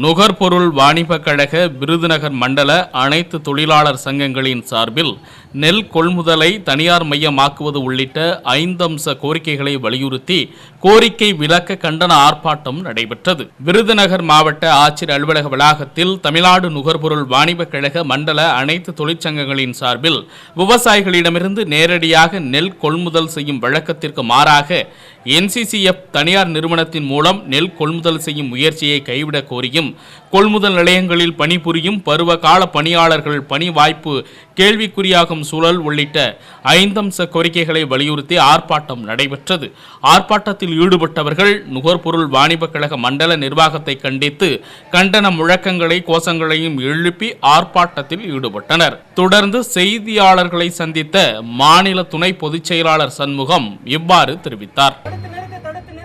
நுகர்பொருள் வாணிபக் கழக விருதுநகர் மண்டல அனைத்து தொழிலாளர் சங்கங்களின் சார்பில் நெல் கொள்முதலை தனியார் மையமாக்குவது உள்ளிட்ட ஐந்தம்ச கோரிக்கைகளை வலியுறுத்தி கோரிக்கை விளக்க கண்டன ஆர்ப்பாட்டம் நடைபெற்றது. விருதுநகர் மாவட்ட ஆட்சியர் அலுவலக வளாகத்தில் தமிழ்நாடு நுகர்பொருள் வாணிபக் கழக மண்டல அனைத்து தொழிற்சங்கங்களின் சார்பில் விவசாயிகளிடமிருந்து நேரடியாக நெல் கொள்முதல் செய்யும் வழக்கத்திற்கு மாறாக என்சிசிஎஃப் தனியார் நிறுவனத்தின் மூலம் நெல் கொள்முதல் செய்யும் முயற்சியை கைவிடக் கோரியும் கொள்முதல் நிலையங்களில் பணிபுரியும் பருவகால பணியாளர்கள் பணி வாய்ப்பு கேள்விக்குறியாகும் சூழல் உள்ளிட்ட ஐந்தம்ச கோரிக்கைகளை வலியுறுத்தி ஆர்ப்பாட்டம் நடைபெற்றது. ஆர்ப்பாட்டத்தில் ஈடுபட்டவர்கள் நுகர்பொருள் வாணிபக் கழக மண்டல நிர்வாகத்தை கண்டித்து கண்டன முழக்கங்களை கோஷங்களையும் எழுப்பி ஆர்ப்பாட்டத்தில் ஈடுபட்டனர். தொடர்ந்து செய்தியாளர்களை சந்தித்த மாநில துணை பொதுச் செயலாளர் சண்முகம் இவ்வாறு தெரிவித்தார்.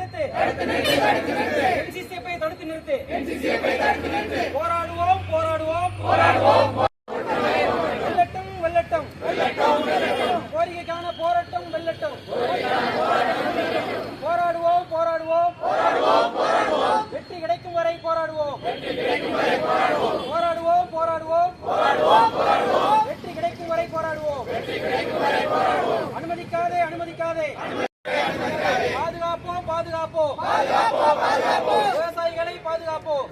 நிறுத்து. தடுத்து நிறுத்து தடுத்து நிறுத்து. போராடுவோம் போராடுவோம் போராடுவோம். வெல்லட்டும் வெல்லட்டும். கோரிக்கைக்கான போராட்டம் வெல்லட்டும். போராடுவோம் போராடுவோம் வெற்றி கிடைக்கும் வரை போராடுவோம் அனுமதிக்காதே அனுமதிக்காதே பாதுகாப்போம் பாதுகாப்போம் விவசாயிகளை பாதுகாப்போம்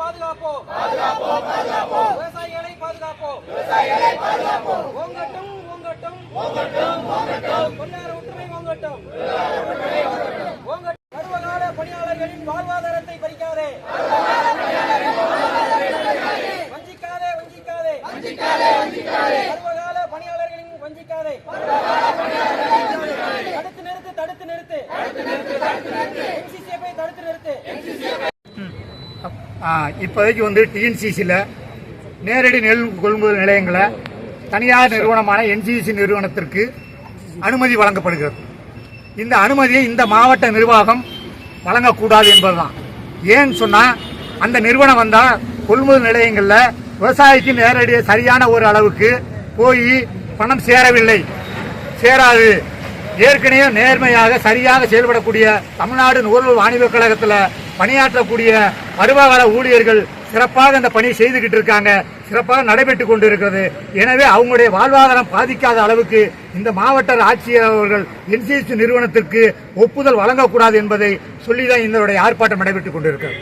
பாதுகாப்போம் பாதுகாப்போம். விவசாயிகளை பாதுகாப்போம். ஓங்கட்டும் ஓங்கட்டும் பொன்னார் ஒற்றுமை ஓங்கட்டும் ஓங்கட்டும் பருவகால பணியாளர்களின் வாழ்வாதாரத்தை பறிக்காதே. வஞ்சிக்காதே வஞ்சிக்காதே. பருவகால பணியாளர்களின் வஞ்சிக்காதே. தடுத்து நிறுத்து தடுத்து நிறுத்து. எம்சிசிஎஃப்பை தடுத்து நிறுத்து ஆ, இப்போதைக்கு வந்து டிஎன்சிசியில் நேரடி நெல் கொள்முதல் நிலையங்களை தனியார் நிறுவனமான என்சிசி நிறுவனத்திற்கு அனுமதி வழங்கப்படுகிறது. இந்த அனுமதியை இந்த மாவட்ட நிர்வாகம் வழங்கக்கூடாது என்பதுதான். ஏன்னு சொன்னால் அந்த நிறுவனம் வந்தால் கொள்முதல் நிலையங்களில் விவசாயிக்கு நேரடி சரியான ஒரு அளவுக்கு போய் பணம் சேரவில்லை. சேராது. ஏற்கனவே நேர்மையாக சரியாக செயல்படக்கூடிய தமிழ்நாடு நுகர்வோர் வாணிபக் கழகத்தில் பணியாற்றக்கூடிய பருவகால ஊழியர்கள் சிறப்பாக இந்த பணியை செய்துகிட்டு இருக்காங்க. சிறப்பாக நடைபெற்று கொண்டு இருக்கிறது எனவே அவங்களுடைய வாழ்வாதாரம் பாதிக்காத அளவுக்கு இந்த மாவட்ட ஆட்சியர் அவர்கள் என்சிஎஸ் நிறுவனத்திற்கு ஒப்புதல் வழங்கக்கூடாது என்பதை சொல்லிதான் இதனுடைய ஆர்ப்பாட்டம் நடைபெற்றுக் கொண்டிருக்கிறது.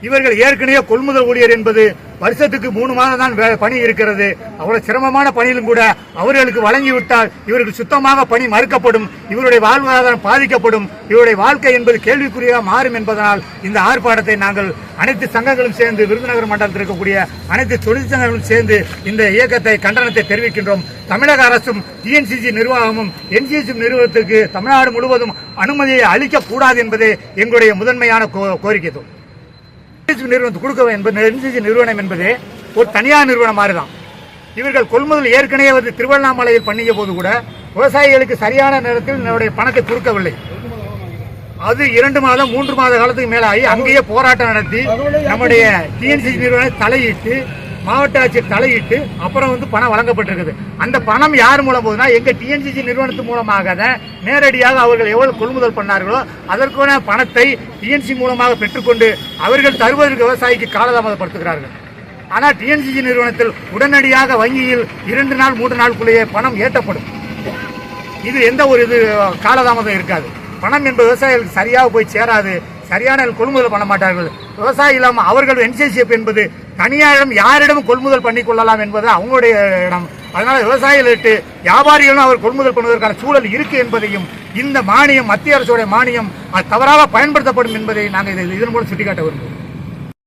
இவர்கள் ஏற்கனவே கொள்முதல் ஊழியர் என்பது வருஷத்துக்கு மூணு மாதம் தான் வே- பணி இருக்கிறது. அவ்வளவு சிரமமான பணியிலும் கூட அவர்களுக்கு வழங்கிவிட்டால் இவர்கள் சுத்தமாக பணி மறுக்கப்படும். இவருடைய வாழ்வாதாரம் பாதிக்கப்படும். இவருடைய வாழ்க்கை என்பது கேள்விக்குறியாக மாறும் என்பதனால் இந்த ஆர்ப்பாட்டத்தை நாங்கள் அனைத்து சங்கங்களும் சேர்ந்து விருதுநகர் மண்டலத்தில் இருக்கக்கூடிய அனைத்து தொழிற்சங்கங்களும் சேர்ந்து இந்த இயக்கத்தை கண்டனத்தை தெரிவிக்கின்றோம். தமிழக அரசும் டிஎன்சிசி நிர்வாகமும் என்சிசி நிறுவனத்திற்கு தமிழ்நாடு முழுவதும் அனுமதியை அளிக்கக்கூடாது என்பதே எங்களுடைய முதன்மையான கோ- கோரிக்கை தான். நிறுவனத்துக்கு கொடுக்க என்பது NCC நிறுவனம் என்பது ஒரு தனியார் நிறுவனம் மாதிரி தான் இவர்கள் கொள்முதல் ஏற்கனவே வந்து திருவண்ணாமலையில் பண்ணிய போது கூட விவசாயிகளுக்கு சரியான நேரத்தில் என்னுடைய பணத்தை கொடுக்கவில்லை. அது இரண்டு மாதம் மூன்று மாத காலத்துக்கு மேல ஆகி அங்கேயே போராட்டம் நடத்தி நம்முடைய டிஎன்சிசி நிறுவனம் தலையிட்டு மாவட்ட ஆட்சியர் தலையிட்டு அப்புறம் வந்து பணம் வழங்கப்பட்டிருக்குது. அந்த பணம் யார் மூலம் போகுதுன்னா எங்க டிஎன்சிசி நிறுவனத்து மூலமாக தான் நேரடியாக அவர்கள் எவ்வளவு கொள்முதல் பண்ணார்களோ அதற்கான பணத்தை டிஎன்சி மூலமாக பெற்றுக்கொண்டு அவர்கள் தருவதற்கு விவசாயிக்கு காலதாமதப்படுத்துகிறார்கள். ஆனால் டிஎன்சிசி நிறுவனத்தில் உடனடியாக வங்கியில் இரண்டு நாள் மூன்று நாளுக்குள்ளேயே பணம் ஏற்றப்படும். இது எந்த ஒரு இது காலதாமதம் இருக்காது. பணம் என்பது விவசாயிகளுக்கு சரியாக போய் சேராது. சரியான கொள்முதல் பண்ண மாட்டார்கள். விவசாயி இல்லாமல் அவர்கள் என்சிசிஎஃப் என்பது தனியாரிடம் யாரிடம் கொள்முதல் பண்ணி கொள்ளலாம் என்பது அவங்களுடைய இடம். அதனால் விவசாயிகளிட்டு வியாபாரிகளும் அவர் கொள்முதல் பண்ணுவதற்கான சூழல் இருக்கு என்பதையும் இந்த மானியம் மத்திய அரசுடைய மானியம் அது தவறாக பயன்படுத்தப்படும் என்பதை நாங்கள் இதன் மூலம் சுட்டிக்காட்ட விரும்புகிறோம்.